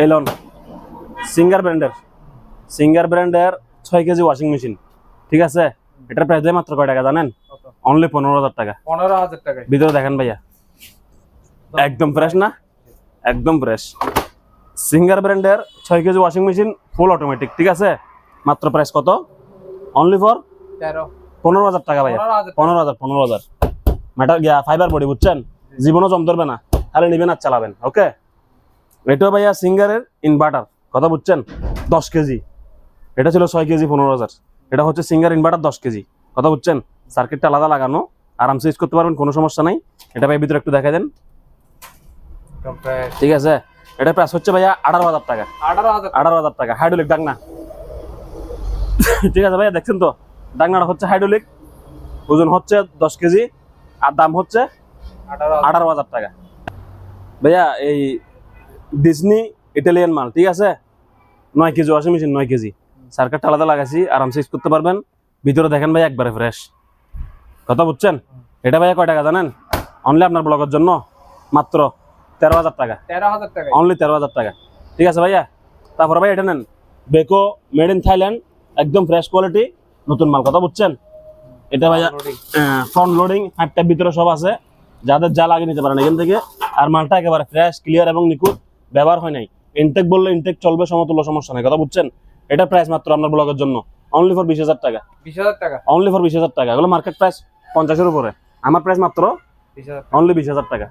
এই loan singer ব্র্যান্ডের singer ব্র্যান্ডের ছয় কেজি ওয়াশিং মেশিন ঠিক আছে? এটার প্রাইস দেয় মাত্র কয় টাকা জানেন? অনলি পনেরো হাজার টাকা। পনেরো হাজার টাকায়। ভিতরে দেখেন ভাইয়া। একদম ফ্রেশ না? একদম ফ্রেশ সিঙ্গার ব্র্যান্ডের ছয় KG washing machine full automatic ঠিক আছে? মাত্র প্রাইস কত? অনলি ফর তেরো। পনেরো হাজার টাকা ভাইয়া। পনেরো হাজার পনেরো হাজার ম্যাটার গিয়া ফাইবার বডি বুঝছেন? জীবনও জম ধরবে না। খালি নিবেন আর চালাবেন ওকে এটা ভাইয়া সিঙ্গারের ইনভার্টার কথা বুঝছেন? দশ কেজি। এটা ছিল ছয় কেজি পনেরো হাজার। এটা হচ্ছে সিঙ্গার ইনভার্টার দশ কেজি। কথা বুঝছেন? সার্কিটটা আলাদা লাগানো আরামসে ইউজ করতে পারবেন কোনো সমস্যা নাই। এটা ভাই ভিতরে একটু দেখা দেন। ঠিক আছে? এটা প্রাইস হচ্ছে ভাইয়া আঠারো হাজার টাকা। আঠারো হাজার আঠারো হাজার টাকা। হাইড্রোলিক ডাকনা ঠিক আছে ভাইয়া দেখছেন তো? ডাকনাটা হচ্ছে হাইড্রোলিক ওজন হচ্ছে দশ কেজি আর দাম হচ্ছে আঠারো হাজার টাকা। ভাইয়া এই ডিজনি ইটালিয়ান মাল ঠিক আছে? নয় কেজি ওয়াশিং মেশিন নয় কেজি। সার্কারটা আলাদা লাগাইছি আরামসে ইউজ করতে পারবেন। ভিতরে দেখেন ভাই একবারে ফ্রেশ কথা বুঝছেন? এটা ভাইয়া কয় টাকা জানেন? অনলি আপনার ব্লগের জন্য মাত্র তেরো হাজার টাকা। তেরো হাজার টাকায় অনলি তেরো হাজার টাকা। ঠিক আছে ভাইয়া? তারপরে ভাই এটা নেন। বেকো মেড ইন থাইল্যান্ড একদম ফ্রেশ কোয়ালিটি নতুন মাল কথা বুঝছেন? এটা ভাইয়া। ফ্রন্ট লোডিং হাইটটার ভিতরে সব আছে। যাদের যা লাগিয়ে নিতে পারেন এখান থেকে। আর মালটা একেবারে ফ্রেশ ক্লিয়ার এবং নিখুঁত। ব্যবহার হয় নাই। ইনটেক বললে ইনটেক চলবে সমতুল্য সমস্যা নাই। কথা বুঝছেন? এটা প্রাইস মাত্র আপনার ব্লগের জন্য। অনলি ফর বিশ হাজার টাকা। বিশ হাজার টাকা? অনলি ফর বিশ হাজার টাকা। এগুলো মার্কেট প্রাইস পঞ্চাশের উপরে। আমার প্রাইস মাত্র অনলি বিশ হাজার টাকা।